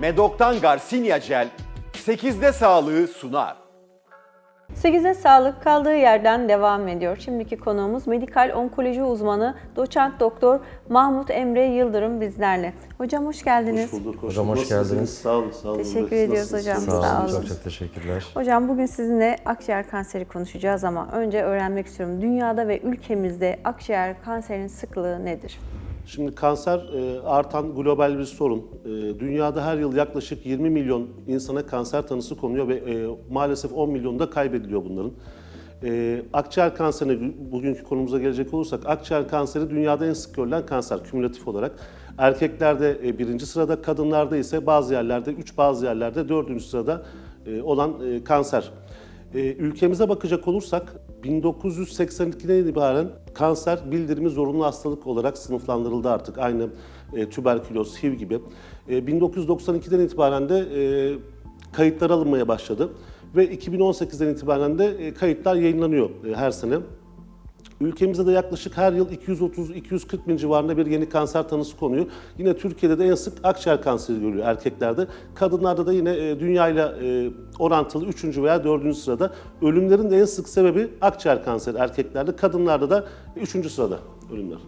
Medok'tan Garcinia Gel 8'de sağlığı sunar. 8'e sağlık kaldığı yerden devam ediyor. Şimdiki konuğumuz medikal onkoloji uzmanı doçent doktor Mahmut Emre Yıldırım bizlerle. Hocam hoş geldiniz. Hoş bulduk. Hocam hoş Nasılsınız? geldiniz. Sağ olun. Sağ olun. Teşekkür Siz ediyoruz nasılsınız? hocam. Sağ olun, Sağ olun. çok çok teşekkürler. Hocam bugün sizinle akciğer kanseri konuşacağız ama önce öğrenmek istiyorum. Dünyada ve ülkemizde akciğer kanserinin sıklığı nedir? Şimdi kanser e, artan global bir sorun. E, dünyada her yıl yaklaşık 20 milyon insana kanser tanısı konuyor ve e, maalesef 10 milyonu da kaybediliyor bunların. E, akciğer kanserine bugünkü konumuza gelecek olursak akciğer kanseri dünyada en sık görülen kanser kümülatif olarak. Erkeklerde e, birinci sırada, kadınlarda ise bazı yerlerde 3 bazı yerlerde dördüncü sırada e, olan e, kanser. Ee, ülkemize bakacak olursak 1982'den itibaren kanser bildirimi zorunlu hastalık olarak sınıflandırıldı artık aynı e, tüberküloz, HIV gibi. E, 1992'den itibaren de e, kayıtlar alınmaya başladı ve 2018'den itibaren de e, kayıtlar yayınlanıyor e, her sene. Ülkemizde de yaklaşık her yıl 230-240 bin civarında bir yeni kanser tanısı konuyor. Yine Türkiye'de de en sık akciğer kanseri görülüyor erkeklerde. Kadınlarda da yine e, dünyayla e, orantılı 3. veya 4. sırada. Ölümlerin de en sık sebebi akciğer kanseri erkeklerde. Kadınlarda da 3. sırada ölümler.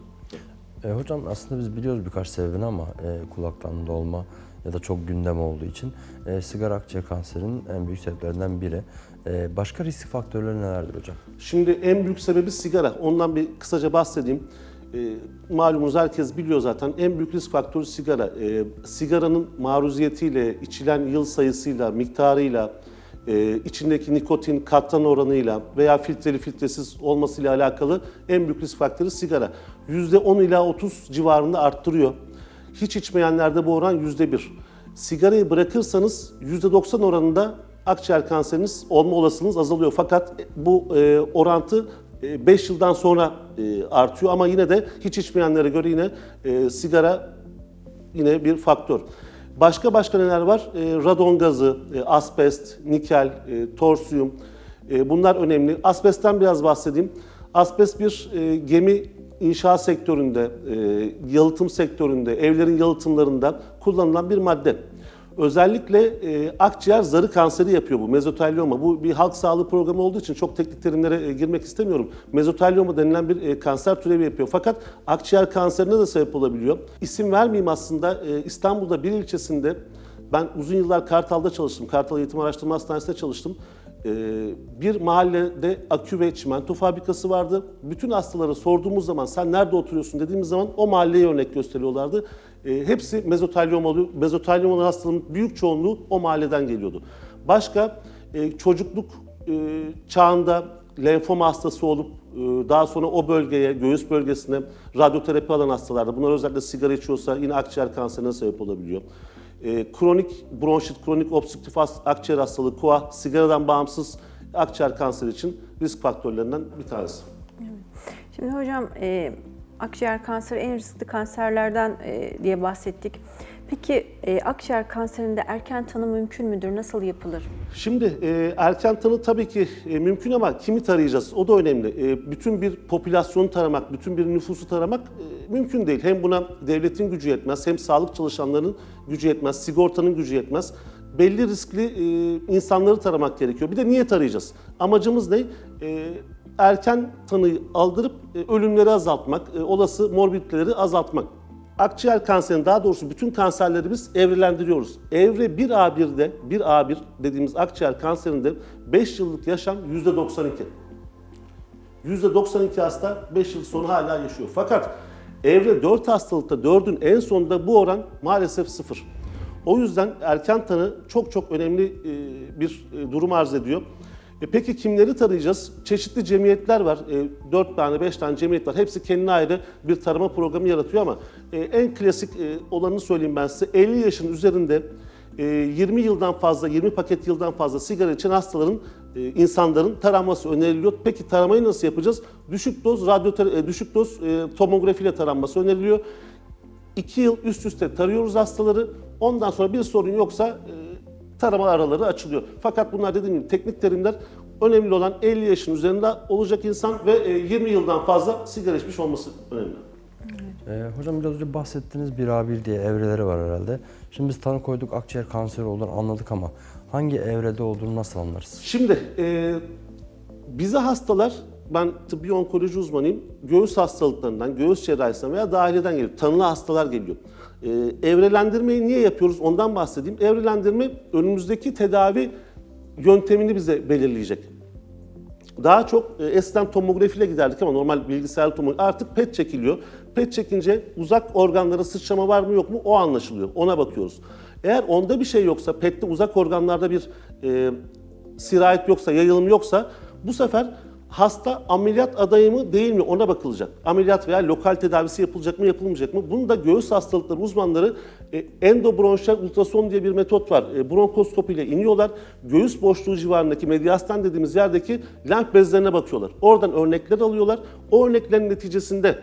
E, hocam aslında biz biliyoruz birkaç sebebini ama e, kulaktan dolma ya da çok gündem olduğu için e, sigara akciğer kanserinin en büyük sebeplerinden biri. E, başka risk faktörleri nelerdir hocam? Şimdi en büyük sebebi sigara. Ondan bir kısaca bahsedeyim. E, malumunuz herkes biliyor zaten en büyük risk faktörü sigara. E, sigaranın maruziyetiyle, içilen yıl sayısıyla, miktarıyla, e, içindeki nikotin katran oranıyla veya filtreli filtresiz olmasıyla alakalı en büyük risk faktörü sigara. %10 ila 30 civarında arttırıyor. Hiç içmeyenlerde bu oran %1. Sigarayı bırakırsanız %90 oranında akciğer kanseriniz olma olasılığınız azalıyor. Fakat bu e, orantı 5 yıldan sonra e, artıyor ama yine de hiç içmeyenlere göre yine e, sigara yine bir faktör. Başka başka neler var? E, radon gazı, e, asbest, nikel, e, torsiyum e, bunlar önemli. Asbestten biraz bahsedeyim. Asbest bir e, gemi inşaat sektöründe, e, yalıtım sektöründe, evlerin yalıtımlarında kullanılan bir madde. Özellikle e, akciğer zarı kanseri yapıyor bu mezotelyoma. Bu bir halk sağlığı programı olduğu için çok teknik terimlere e, girmek istemiyorum. Mezotelyoma denilen bir e, kanser türevi yapıyor. Fakat akciğer kanserine de sebep olabiliyor. İsim vermeyeyim aslında e, İstanbul'da bir ilçesinde ben uzun yıllar Kartal'da çalıştım. Kartal Eğitim Araştırma Hastanesi'nde çalıştım. E, bir mahallede akü ve çimento fabrikası vardı. Bütün hastalara sorduğumuz zaman sen nerede oturuyorsun dediğimiz zaman o mahalleye örnek gösteriyorlardı. E, hepsi mezotelyom oluyor. Mezotelyom olan hastaların büyük çoğunluğu o mahalleden geliyordu. Başka e, çocukluk e, çağında lenfoma hastası olup e, daha sonra o bölgeye, göğüs bölgesine radyoterapi alan hastalarda, bunlar özellikle sigara içiyorsa yine akciğer kanserine sebep olabiliyor. E, kronik bronşit, kronik obstrüktif akciğer hastalığı, KOA, sigaradan bağımsız akciğer kanseri için risk faktörlerinden bir tanesi. Şimdi hocam e, akciğer kanseri en riskli kanserlerden e, diye bahsettik. Peki e, akciğer kanserinde erken tanı mümkün müdür? Nasıl yapılır? Şimdi e, erken tanı tabii ki e, mümkün ama kimi tarayacağız? O da önemli. E, bütün bir popülasyonu taramak, bütün bir nüfusu taramak e, mümkün değil. Hem buna devletin gücü yetmez, hem sağlık çalışanlarının gücü yetmez, sigortanın gücü yetmez. Belli riskli e, insanları taramak gerekiyor. Bir de niye tarayacağız? Amacımız ne? E, erken tanıyı aldırıp e, ölümleri azaltmak, e, olası morbiditeleri azaltmak. Akciğer kanserini daha doğrusu bütün kanserleri biz evrelendiriyoruz. Evre 1A1'de 1A1 dediğimiz akciğer kanserinde 5 yıllık yaşam %92. %92 hasta 5 yıl sonra hala yaşıyor. Fakat evre 4 hastalıkta 4'ün en sonunda bu oran maalesef sıfır. O yüzden erken tanı çok çok önemli e, bir e, durum arz ediyor. E peki kimleri tarayacağız? Çeşitli cemiyetler var. E, 4 tane, 5 tane cemiyet var. Hepsi kendine ayrı bir tarama programı yaratıyor ama e, en klasik e, olanını söyleyeyim ben size. 50 yaşın üzerinde e, 20 yıldan fazla, 20 paket yıldan fazla sigara içen hastaların, e, insanların taranması öneriliyor. Peki taramayı nasıl yapacağız? Düşük doz radyo düşük doz e, tomografiyle taranması öneriliyor. 2 yıl üst üste tarıyoruz hastaları. Ondan sonra bir sorun yoksa e, tarama araları açılıyor. Fakat bunlar dediğim gibi teknik terimler. Önemli olan 50 yaşın üzerinde olacak insan ve e, 20 yıldan fazla sigara içmiş olması önemli. Ee, hocam biraz önce bahsettiğiniz 1A1 diye evreleri var herhalde. Şimdi biz tanı koyduk akciğer kanseri olduğunu anladık ama hangi evrede olduğunu nasıl anlarız? Şimdi e, bize hastalar, ben tıbbi onkoloji uzmanıyım, göğüs hastalıklarından, göğüs cerrahisinden veya dahiliyeden geliyor. Tanılı hastalar geliyor. E, evrelendirmeyi niye yapıyoruz ondan bahsedeyim. Evrelendirme önümüzdeki tedavi yöntemini bize belirleyecek. Daha çok e, eskiden tomografiyle giderdik ama normal bilgisayar tomografi artık PET çekiliyor. PET çekince uzak organlara sıçrama var mı yok mu o anlaşılıyor. Ona bakıyoruz. Eğer onda bir şey yoksa, PET'te uzak organlarda bir e, sirayet yoksa, yayılım yoksa bu sefer hasta ameliyat adayı mı değil mi ona bakılacak. Ameliyat veya lokal tedavisi yapılacak mı yapılmayacak mı? Bunu da göğüs hastalıkları uzmanları e, endobronşal ultrason diye bir metot var. E, bronkoskopi ile iniyorlar. Göğüs boşluğu civarındaki mediastan dediğimiz yerdeki lenf bezlerine bakıyorlar. Oradan örnekler alıyorlar. O örneklerin neticesinde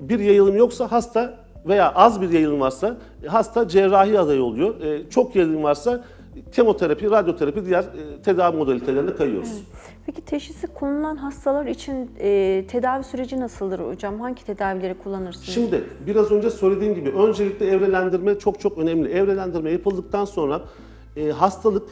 bir yayılım yoksa hasta veya az bir yayılım varsa e, hasta cerrahi adayı oluyor. E, çok yayılım varsa kemoterapi, radyoterapi diğer e, tedavi modalitelerine kayıyoruz. Peki teşhisi konulan hastalar için e, tedavi süreci nasıldır hocam? Hangi tedavileri kullanırsınız? Şimdi biraz önce söylediğim gibi öncelikle evrelendirme çok çok önemli. Evrelendirme yapıldıktan sonra e, hastalık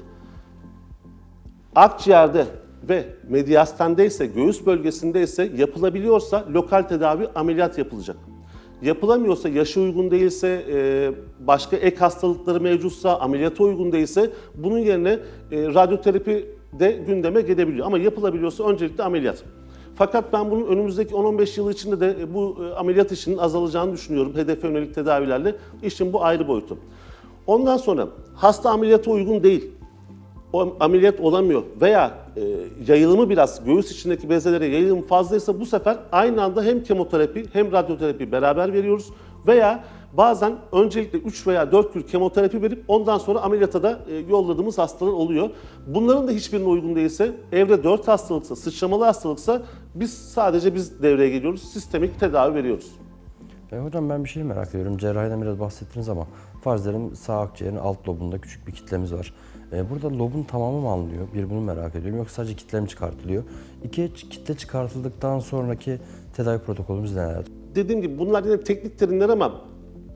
akciğerde ve mediastendeyse, göğüs bölgesindeyse yapılabiliyorsa lokal tedavi ameliyat yapılacak. Yapılamıyorsa, yaşı uygun değilse, e, başka ek hastalıkları mevcutsa, ameliyata uygun değilse bunun yerine e, radyoterapi de gündeme gelebiliyor. Ama yapılabiliyorsa öncelikle ameliyat. Fakat ben bunun önümüzdeki 10-15 yıl içinde de e, bu ameliyat işinin azalacağını düşünüyorum. Hedefe yönelik tedavilerle. İşin bu ayrı boyutu. Ondan sonra hasta ameliyata uygun değil o ameliyat olamıyor veya e, yayılımı biraz göğüs içindeki bezelere yayılım fazlaysa bu sefer aynı anda hem kemoterapi hem radyoterapi beraber veriyoruz veya bazen öncelikle 3 veya 4 kür kemoterapi verip ondan sonra ameliyata da e, yolladığımız hastalar oluyor. Bunların da hiçbirine uygun değilse evre 4 hastalıksa, sıçramalı hastalıksa biz sadece biz devreye geliyoruz. Sistemik tedavi veriyoruz. E, hocam ben bir şey merak ediyorum. Cerrahiden biraz bahsettiniz ama farz edelim sağ akciğerin alt lobunda küçük bir kitlemiz var. E, burada lobun tamamı mı alınıyor? Bir bunu merak ediyorum. Yoksa sadece kitle mi çıkartılıyor? İki kitle çıkartıldıktan sonraki tedavi protokolümüz neler? dediğim gibi bunlar yine teknik terimler ama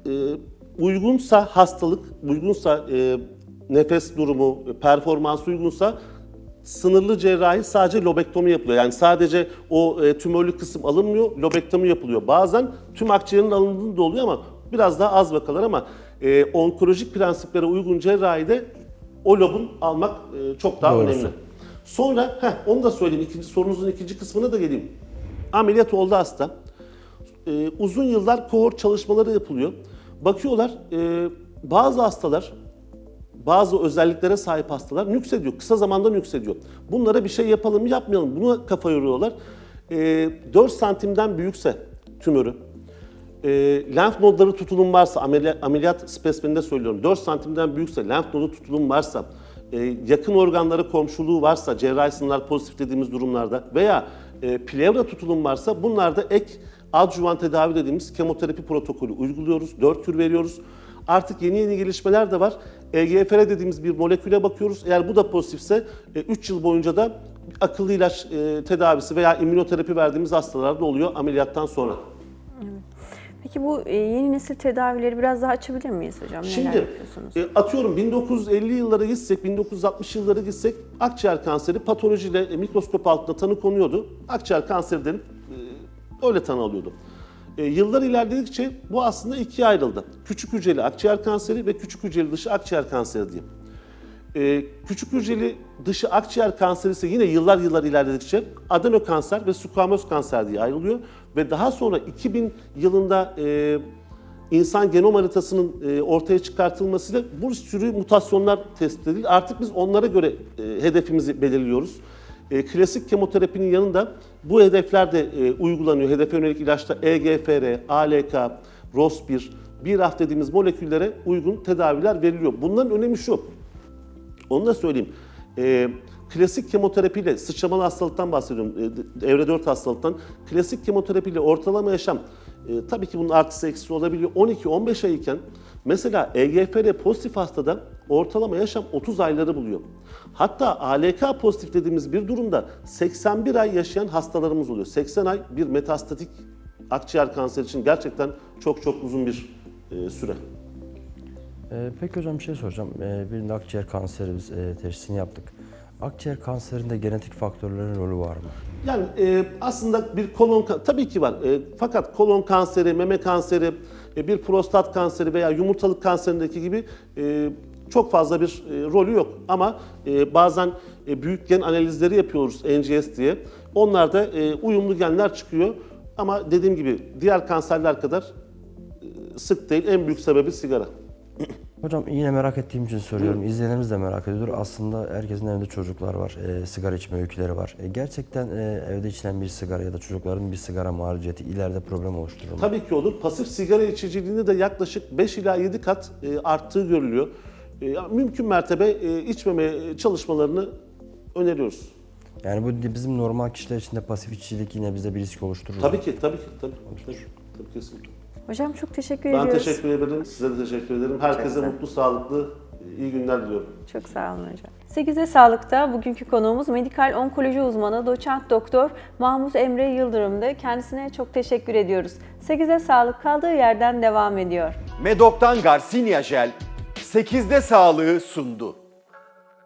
e, uygunsa hastalık, uygunsa e, nefes durumu, performansı uygunsa sınırlı cerrahi sadece lobektomi yapılıyor. Yani sadece o e, tümörlü kısım alınmıyor, lobektomi yapılıyor. Bazen tüm akciğerin alındığında da oluyor ama biraz daha az vakalar ama e, onkolojik prensiplere uygun cerrahide o lobun almak e, çok daha Doğrusu. önemli. Sonra heh, onu da söyleyeyim. İkinci, sorunuzun ikinci kısmına da geleyim. Ameliyat oldu hasta. Ee, uzun yıllar kohort çalışmaları yapılıyor. Bakıyorlar e, bazı hastalar bazı özelliklere sahip hastalar nüksediyor. Kısa zamanda nüksediyor. Bunlara bir şey yapalım mı yapmayalım? Buna kafa yoruyorlar. E, 4 santimden büyükse tümörü, e, lenf nodları tutulum varsa, ameliyat, ameliyat spesimeninde söylüyorum, 4 santimden büyükse, lenf nodu tutulum varsa, e, yakın organlara komşuluğu varsa, cerrahi sınırlar pozitif dediğimiz durumlarda veya e, plevra tutulum varsa bunlarda ek adjuvan tedavi dediğimiz kemoterapi protokolü uyguluyoruz. 4 kür veriyoruz. Artık yeni yeni gelişmeler de var. EGFR dediğimiz bir moleküle bakıyoruz. Eğer bu da pozitifse 3 yıl boyunca da akıllı ilaç e, tedavisi veya immünoterapi verdiğimiz hastalarda oluyor ameliyattan sonra. Peki bu e, yeni nesil tedavileri biraz daha açabilir miyiz hocam? Neler Şimdi yapıyorsunuz? e, atıyorum 1950 yıllara gitsek, 1960 yıllara gitsek akciğer kanseri patolojiyle e, mikroskop altında tanı konuyordu. Akciğer kanseri denip öyle tanı alıyordu. Yıllar ilerledikçe bu aslında ikiye ayrıldı. Küçük hücreli akciğer kanseri ve küçük hücreli dışı akciğer kanseri diye. Küçük hücreli dışı akciğer kanseri ise yine yıllar yıllar ilerledikçe adenokanser ve squamöz kanser diye ayrılıyor. Ve daha sonra 2000 yılında e, insan genom haritasının e, ortaya çıkartılmasıyla bu sürü mutasyonlar tespit edildi. Artık biz onlara göre e, hedefimizi belirliyoruz. E, klasik kemoterapinin yanında bu hedefler de e, uygulanıyor. Hedefe yönelik ilaçta E EGFR, ALK, ROS1, BRAF dediğimiz moleküllere uygun tedaviler veriliyor. Bunların önemi şu. Onu da söyleyeyim. Ee, klasik kemoterapiyle sıçramalı hastalıktan bahsediyorum. Ee, evre 4 hastalıktan. Klasik kemoterapiyle ortalama yaşam e, tabii ki bunun artısı eksi olabiliyor. 12-15 ay iken mesela EGFR pozitif hastada ortalama yaşam 30 ayları buluyor. Hatta ALK pozitif dediğimiz bir durumda 81 ay yaşayan hastalarımız oluyor. 80 ay bir metastatik akciğer kanseri için gerçekten çok çok uzun bir e, süre. Ee, peki hocam bir şey soracağım. Ee, birinde akciğer kanseri biz e, teşhisini yaptık. Akciğer kanserinde genetik faktörlerin rolü var mı? Yani e, aslında bir kolon tabii ki var. E, fakat kolon kanseri, meme kanseri, e, bir prostat kanseri veya yumurtalık kanserindeki gibi e, çok fazla bir e, rolü yok. Ama e, bazen e, büyük gen analizleri yapıyoruz NGS diye. Onlarda e, uyumlu genler çıkıyor. Ama dediğim gibi diğer kanserler kadar e, sık değil. En büyük sebebi sigara. Hocam yine merak ettiğim için soruyorum. İzleyenlerimiz de merak ediyordur. Aslında herkesin evinde çocuklar var. e, sigara içme öyküleri var. E, gerçekten e, evde içilen bir sigara ya da çocukların bir sigara maruziyeti ileride problem oluşturur mu? Tabii ki olur. Pasif sigara içiciliğinde de yaklaşık 5 ila 7 kat e, arttığı görülüyor. E, mümkün mertebe e, içmeme çalışmalarını öneriyoruz. Yani bu bizim normal kişiler için de pasif içicilik yine bize bir risk oluşturur. Tabii ki, tabii ki, tabii. Tabii, tabii kesinlikle. Hocam çok teşekkür Ben ediyoruz. teşekkür ederim, size de teşekkür ederim. Herkese mutlu, sağlıklı, iyi günler diliyorum. Çok sağ olun hocam. 8'e Sağlık'ta bugünkü konuğumuz medikal onkoloji uzmanı doçent doktor Mahmut Emre Yıldırım'dı. Kendisine çok teşekkür ediyoruz. 8'e Sağlık kaldığı yerden devam ediyor. Medok'tan Garcinia Jel 8'de sağlığı sundu.